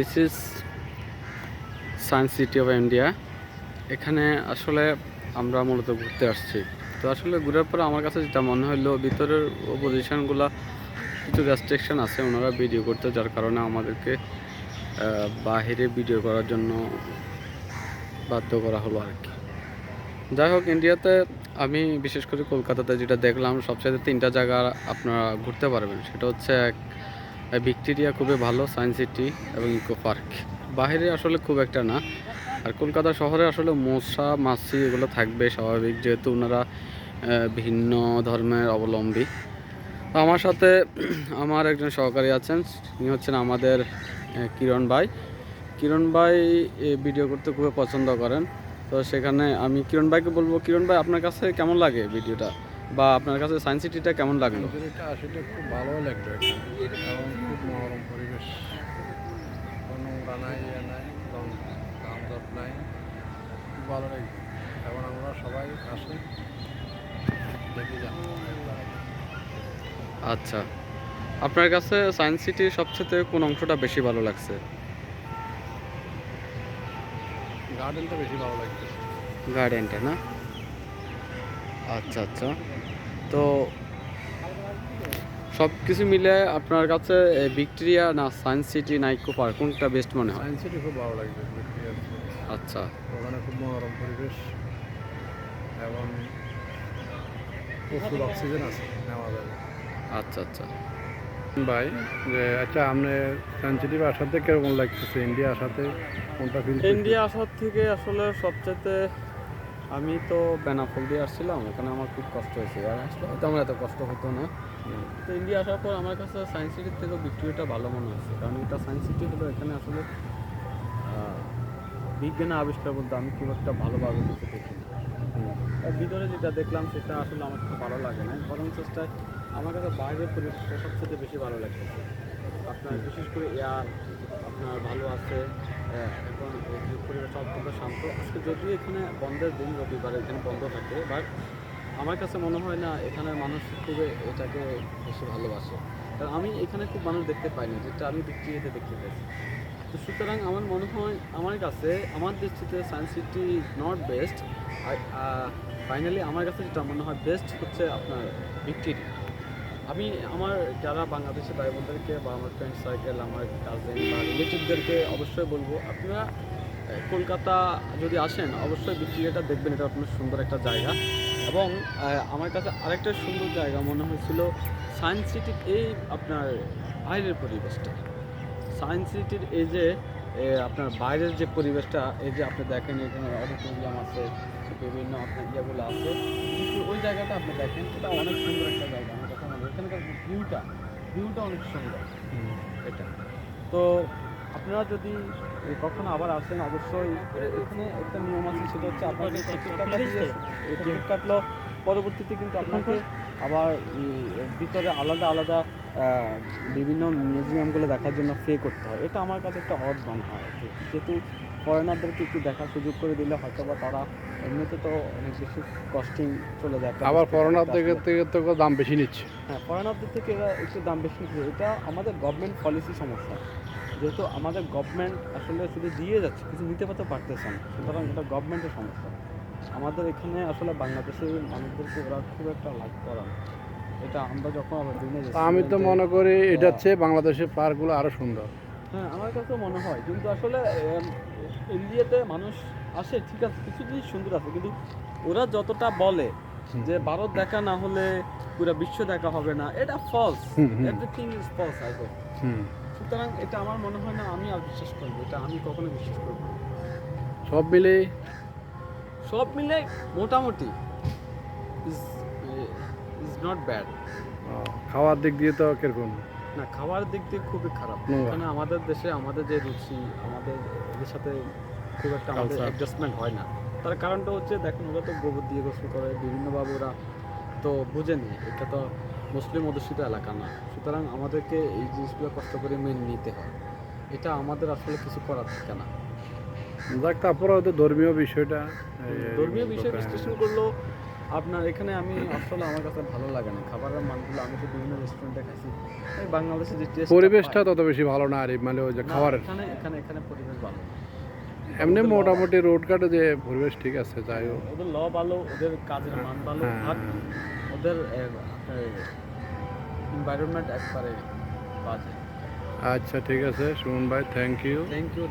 This is science city of India এখানে আসলে আমরা মূলত ঘুরতে আসছি। তো আসলে ঘুরার পর আমার কাছে যেটা মনে হলো ভিতরের পজিশনগুলো কিছু রেস্ট্রিকশন আছে, ওনারা ভিডিও করতে, যার কারণে আমাদেরকে বাহিরে ভিডিও করার জন্য বাধ্য করা হলো আর কি। যাই হোক ইন্ডিয়াতে আমি বিশেষ করে কলকাতাতে যেটা দেখলাম সবচেয়ে তিনটা জায়গা আপনারা ঘুরতে পারবেন। সেটা হচ্ছে এক ভিক্টোরিয়া খুবই ভালো, সায়েন্স সিটি এবং ইকো পার্ক। বাইরে আসলে খুব একটা না। আর কলকাতা শহরে আসলে মশা, মাছি এগুলো থাকবে স্বাভাবিক, যেহেতু ওনারা ভিন্ন ধর্মের অবলম্বী। তো আমার সাথে আমার একজন সহকারী আছেন, তিনি হচ্ছেন আমাদের কিরণ ভাই। কিরণ ভাই ভিডিও করতে খুবই পছন্দ করেন। তো সেখানে আমি কিরণ ভাইকে বলব, কিরণ ভাই, আপনার কাছে কেমন লাগে ভিডিওটা? বা আপনার কাছে সায়েন্স সিটিটা কেমন লাগল? আসলে খুব ভালো এখানে এবং খুব মনোরম পরিবেশ। কোনো নোংরা নাই ইয়ে নাই দামদর নাই। খুব ভালো লাগবে এবং আমরা সবাই আসি। দেখে যান আচ্ছা। আপনার কাছে সায়েন্স সিটির সবচেয়ে কোন অংশটা বেশি ভালো লাগছে? গার্ডেনটা বেশি ভালো লাগছে। গার্ডেনটা না? আচ্ছা আচ্ছা। তো সব কিছু মিলে আপনার কাছে ভিক্টোরিয়া না সায়েন্স সিটি না ইকো পার্ক কোনটা বেস্ট মনে হয়? সায়েন্স সিটি খুব ভালো লাগবে ভিক্টোরিয়ার আচ্ছা। ওখানে খুব মনোরম পরিবেশ এবং প্রচুর অক্সিজেন আছে নেওয়া যাবে আচ্ছা আচ্ছা। ভাই যে আচ্ছা আপনি সায়েন্স সিটি আসাতে কীরকম লাগতেছে? ইন্ডিয়া আসাতে কোনটা ফিল ইন্ডিয়া আসার থেকে আসলে সবচেয়ে আমি তো বেনাফল দিয়ে আসছিলাম ওখানে আমার খুব কষ্ট হয়েছে। আর আসলে হয়তো আমার এত কষ্ট হতো না। তো ইন্ডিয়া আসার পর আমার কাছে সায়েন্স সিটির থেকে ভিক্টোরিয়াটা ভালো মনে হয়েছে। কারণ এটা সায়েন্স সিটি হলো এখানে আসলে আহ, বিজ্ঞানের আবিষ্কার বলতে আমি খুব একটা ভালোভাবে কিছু দেখি আর ভিতরে যেটা দেখলাম সেটা আসলে আমার খুব ভালো লাগে না। বরং চেষ্টায় আমার কাছে বাইরের পরিবেশটা সবচেয়ে বেশি ভালো লাগতেছে আপনার বিশেষ করে এয়ার আপনার ভালো আছে। এখন এই যে পরিবেশটা অত্যন্ত শান্ত। আজকে যদিও এখানে বন্ধের দিন রবিবার এখানে বন্ধ থাকে বাট আমার কাছে মনে হয় না এখানে মানুষ খুবই এটাকে বেশি ভালোবাসে। কারণ আমি এখানে খুব মানুষ দেখতে পাইনি যেটা আমি বিক্রিতে দেখতে পাইছি তো সুতরাং আমার মনে হয়, আমার কাছে, আমার দৃষ্টিতে science city not best finally আমার কাছে যেটা মনে হয় বেস্ট হচ্ছে আপনার ভিক্টোরিয়া। আমি আমার যারা বাংলাদেশি ভাই বোনদেরকে বা আমার ফ্রেন্ড সার্কেল আমার কাজিন বা রিলেটিভদেরকে অবশ্যই বলব, আপনারা কলকাতা যদি আসেন, অবশ্যই ভিক্টোরিয়াটা দেখবেন, এটা আপনার সুন্দর একটা জায়গা। এবং আমার কাছে আরেকটা সুন্দর জায়গা মনে হয়েছিল সায়েন্স সিটির এই আপনার বাইরের পরিবেশটা। সায়েন্স সিটির এই যে আপনার বাইরের যে পরিবেশটা, এই যে আপনি দেখেন, এখানে অডিটোরিয়াম আছে, বিভিন্ন আপনার ইয়েগুলো আছে, কিন্তু ওই জায়গাটা আপনি দেখেন, এটা অনেক সুন্দর একটা জায়গা। এখানকার ভিউটা ভিউটা অনেক সুন্দর। এটা। তো আপনারা যদি কখনো আবার আসেন অবশ্যই এখানে একটা নিয়ম আছে সেটা হচ্ছে আপনাদের টিকিট কাটলো পরবর্তীতে কিন্তু আপনাকে আবার ভিতরে আলাদা আলাদা আহ, বিভিন্ন মিউজিয়ামগুলো দেখার জন্য পে করতে হয়। এটা আমার কাছে একটা অড মনে হয়। আর কি। যেহেতু ফরেনারদেরকে একটু দেখার সুযোগ করে দিলে হয়তো বা তারা এমনিতে তো অনেক বেশি কস্টিং চলে যায়। আবার থেকে থেকে তো দাম বেশি নিচ্ছে। হ্যাঁ ফরেনারদের থেকে এরা একটু দাম বেশি নিচ্ছে। এটা আমাদের গভর্নমেন্ট পলিসি সমস্যা। যেহেতু আমাদের গভর্নমেন্ট আসলে শুধু দিয়ে যাচ্ছে কিছু নিতে পারতে পারতেছে না। সুতরাং এটা গভর্নমেন্টের সমস্যা। আমাদের এখানে আসলে বাংলাদেশের মানুষদেরকে ওরা খুব একটা লাইক করা। এটা আমরা যখন আবার আমি তো মনে করি এটা চেয়ে বাংলাদেশের পার্কগুলো আরও সুন্দর। হ্যাঁ আমার কাছেও মনে হয়। কিন্তু আসলে ইন্ডিয়াতে মানুষ আসে ঠিক আছে কিছু জিনিস সুন্দর আছে। কিন্তু ওরা যতটা বলে যে ভারত দেখা না হলে পুরো বিশ্ব দেখা হবে না এটা false. Everything is false I hope সুতরাং এটা আমার মনে হয় না আমি আর বিশ্বাস করব এটা আমি কখনো বিশ্বাস করব সব মিলে সব মিলে মোটামুটি ইজ ইজ নট ব্যাড খাওয়ার দিক দিয়ে তো কীরকম? না খাওয়ার দিক দিয়ে খুবই খারাপ। এখানে আমাদের দেশে আমাদের যে রুচি আমাদের এদের সাথে খুব একটা আমাদের অ্যাডজাস্টমেন্ট হয় না। তার কারণটা হচ্ছে দেখেন ওরা তো গোবর দিয়ে গোসল করে বিভিন্নভাবে ওরা তো বুঝেনি এটা তো মুসলিম অধ্যুষিত এলাকা না। সুতরাং আমাদেরকে এই জিনিসগুলো কষ্ট করে মেনে নিতে হয়। এটা আমাদের আসলে কিছু করার থাকে না। যাক তারপরে হয়তো ধর্মীয় বিষয়টা ধর্মীয় বিষয় হ্যাঁ। বিশ্লেষণ করলেও আপনার এখানে আমি আসলে আমার কাছে ভালো লাগে না। খাবারের মানগুলো আমি তো বিভিন্ন রেস্টুরেন্টে খাইছি। এই বাংলাদেশে যে টেস্ট পরিবেশটা তত বেশি ভালো না আর মানে ওই যে খাবারের এখানে এখানে এখানে পরিবেশ ভালো। এমনি মোটামুটি রোড কাটে যে পরিবেশ ঠিক আছে যাই হোক। ওদের ল ভালো ওদের কাজের মান ভালো হ্যাঁ, আর ওদের এনভায়রনমেন্ট একবারে বাজে। আচ্ছা ঠিক আছে সুমন ভাই থ্যাংক ইউ থ্যাংক ইউ